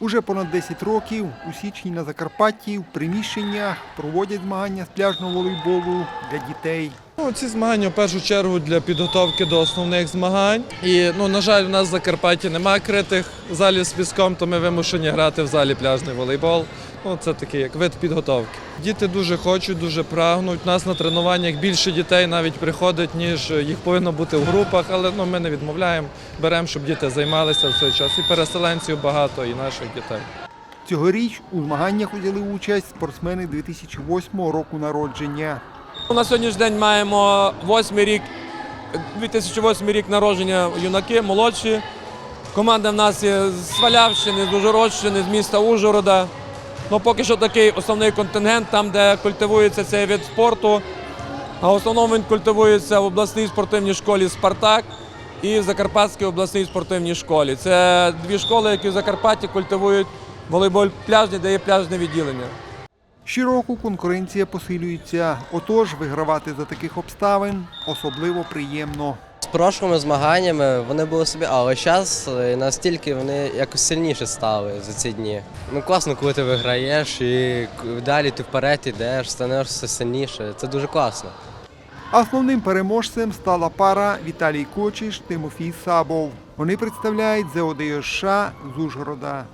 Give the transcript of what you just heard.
Уже понад 10 років у січні на Закарпатті в приміщеннях проводять змагання з пляжного волейболу для дітей. Ну, ці змагання в першу чергу для підготовки до основних змагань. І ну, на жаль, у нас в Закарпатті немає критих залів з піском, то ми вимушені грати в залі пляжний волейбол. Ну, це такий як вид підготовки. Діти дуже хочуть, дуже прагнуть. У нас на тренуваннях більше дітей навіть приходить, ніж їх повинно бути в групах, але ну, ми не відмовляємо, беремо, щоб діти займалися в цей час. І переселенців багато, і наших дітей. Цьогоріч у змаганнях взяли участь спортсмени 2008 року народження. На сьогоднішній день маємо 8 рік, 2008 рік народження юнаки, молодші. Команда в нас є з Свалявщини, з Ужгородщини, з міста Ужгорода. Ну, поки що такий основний контингент, там, де культивується цей вид спорту. А в основному він культивується в обласній спортивній школі Спартак і в Закарпатській обласній спортивній школі. Це дві школи, які в Закарпатті культивують волейбол пляжний, де є пляжне відділення. Щороку конкуренція посилюється, отож вигравати за таких обставин особливо приємно. Прошлими змаганнями вони були собі, але зараз настільки вони якось сильніше стали за ці дні. Ну класно, коли ти виграєш і далі ти вперед ідеш, станешся сильніше. Це дуже класно. Основним переможцем стала пара Віталій Кочиш, Тимофій Сабов. Вони представляють ЗОДЮШ з Ужгорода.